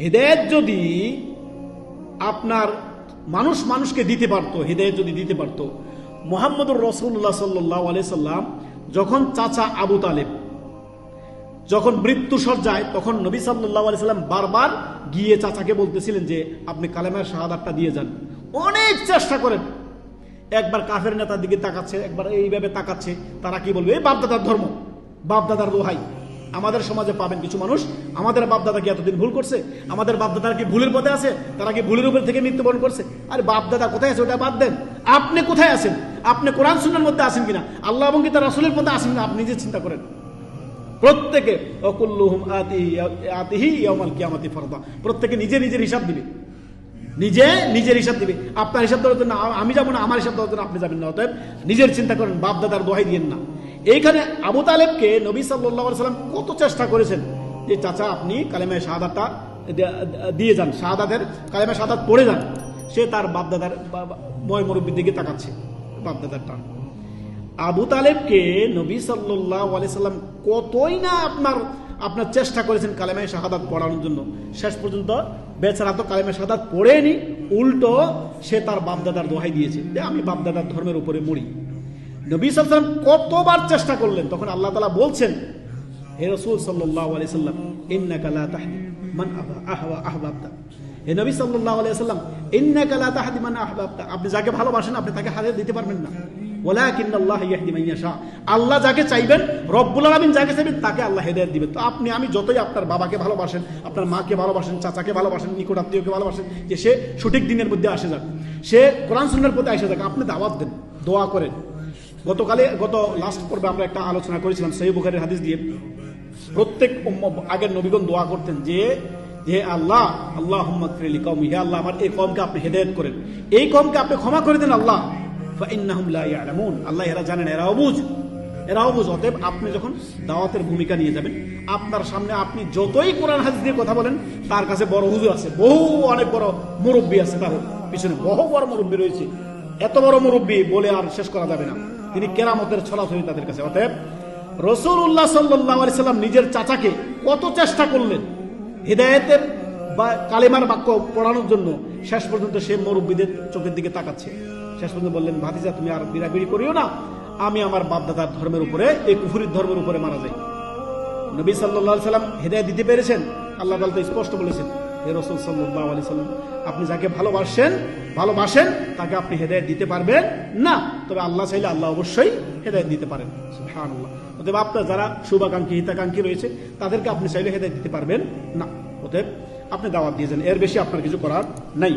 হেদায়ত যদি আপনার মানুষ মানুষকে দিতে পারতো হেদায়ত যদি দিতে পারতো, মোহাম্মদুর রসুল্লাহ সাল্লাহ সাল্লাম যখন চাচা আবু তালেব যখন মৃত্যু সজ্জায় তখন নবী সাল্লাহ সাল্লাম বারবার গিয়ে চাচাকে বলতেছিলেন যে, আপনি কালেমার শাহাদাতটা দিয়ে যান। অনেক চেষ্টা করেন। একবার কাফের নেতার দিকে তাকাচ্ছে, একবার এইভাবে তাকাচ্ছে, তারা কি বলবে? এই বাপদাদার ধর্ম, বাপদাদার দোহাই। আমাদের সমাজে পাবেন কিছু মানুষ। আমাদের বাপদাদা কি এতদিন ভুল করছে? আমাদের বাপদাদারা কি ভুলের পথে আছে? তারা কি ভুলের উপর থেকে মৃত্যুবরণ করছে? আর বাপদাদা কোথায় আছে ওটা বাদ দেন। আপনি কোথায় আছেন? আপনি কোরআন সুন্নার মধ্যে আছেন কিনা? আল্লাহ এবং কি তার রাসূলের মধ্যে আছেন কিনা? আপনি নিজে চিন্তা করেন। প্রত্যেকে, অকুল্লুহুম আতিহি ইয়াউমাল কিয়ামাতি ফরদা। প্রত্যেকে নিজে নিজের হিসাব দিবে। নিজে নিজের হিসাব দিবে। আপনার হিসাব দেওয়ার জন্য আমি যাব না, আমার হিসাব দেওয়ার জন্য আপনি যাবেন না। অতএব নিজের চিন্তা করেন বাপ দাদার দোহাই দিয়েন না। এইখানে আবু তালেবকে নবী সাল্লাম কত চেষ্টা করেছেন যে, চাচা, আপনি কালেমায় শাহাদাতটা দিয়ে যান, শাহাদাতের কালেমায় শাহাদাত পড়ে যান। সে তার বাপদাদার ময় মুরব্বীর দিকে তাকাচ্ছে বাপদাদার টান আবু তালেবকে নবী সাল্লাহ সাল্লাম কতই না আপনার আপনার চেষ্টা করেছেন কালেমায় শাহাদাত পড়ানোর জন্য। শেষ পর্যন্ত বেচারা তো কালেমায় শাহাদাত পড়েনি, উল্টো সে তার বাপদাদার দোহাই দিয়েছে। যে আমি বাপদাদার ধর্মের উপরে মরি। নবী সাল্লাম কতবার চেষ্টা করলেন, তখন আল্লাহ তালা বলছেন, হে রসুল সাল্লাম মান নবী সাল্লাম তাহদি আপনি যাকে ভালোবাসেন, আপনি তাকে দিতে পারবেন না। আল্লাহ যাকে চাইবেন যাকে চাইবেন, তাকে আল্লাহ দিবেন। তো আপনি, আমি যতই আপনার বাবাকে ভালোবাসেন, আপনার মাকে ভালোবাসেন, চাচাকে ভালোবাসেন, নিকট আত্মীয়কে ভালোবাসেন, যে সে সঠিক দিনের মধ্যে আসে যাক, সে কোরআন সুন্নাহর প্রতি আসে যাক, আপনি দাওয়াত দেন, দোয়া করেন। গতকালে, গত লাস্ট পর্বে আমরা একটা আলোচনা করেছিলাম সেই বুখারীর হাদিস দিয়ে। প্রত্যেক আগের নবীগণ দোয়া করতেন যে যে আল্লাহ আল্লাহ কম হে আল্লাহ, আমার এই কমকে আপনি হেদায়েত করেন। এই কমকে আপনি ক্ষমা করে দেন আল্লাহ। আল্লাহ, এরা জানেন, এরা অবুঝ এরা অবুঝ অতএব আপনি যখন দাওয়াতের ভূমিকা নিয়ে যাবেন, আপনার সামনে আপনি যতই কোরআন হাদিস দিয়ে কথা বলেন, তার কাছে বড় হুজুর আছে। বহু, অনেক বড় মুরব্বী আছে তার পিছনে। বহু বড় মুরব্বী রয়েছে। এত বড় মুরব্বী বলে আর শেষ করা যাবে না। তিনি কেরামতের ছলা ছলাছলি তাদের কাছে। অতএব রসুল্লাহ সাল্লাহ সাল্লাম নিজের চাচাকে কত চেষ্টা করলেন হৃদায়তের বা কালেমার বাক্য পড়ানোর জন্য, শেষ পর্যন্ত সে মুরব্বীদের চোখের দিকে তাকাচ্ছে। শেষ পর্যন্ত বললেন, ভাতিজা, তুমি আর বিড়াবিড়ি করিও না। আমি আমার বাপদাদার ধর্মের উপরে, এই কুফুরির ধর্মের উপরে মারা যাই। নবী সাল্লাহ সাল্লাম হেদায়ত দিতে পেরেছেন। আল্লাহ তালা স্পষ্ট বলেছেন হে রসুল সাল্লাহ আলি সাল্লাম, আপনি যাকে ভালোবাসেন ভালোবাসেন, তাকে আপনি হেদায়ত দিতে পারবেন না। তবে আল্লাহ চাইলে আল্লাহ অবশ্যই হেদায়ত দিতে পারেন। আল্লাহ অতএব আপনার যারা শুভাকাঙ্ক্ষী, হিতাকাঙ্ক্ষী রয়েছে, তাদেরকে আপনি চাইলে হেদায়ত দিতে পারবেন না। অতএব আপনি দাওয়াত দিয়েছেন এর বেশি আপনার কিছু করার নাই।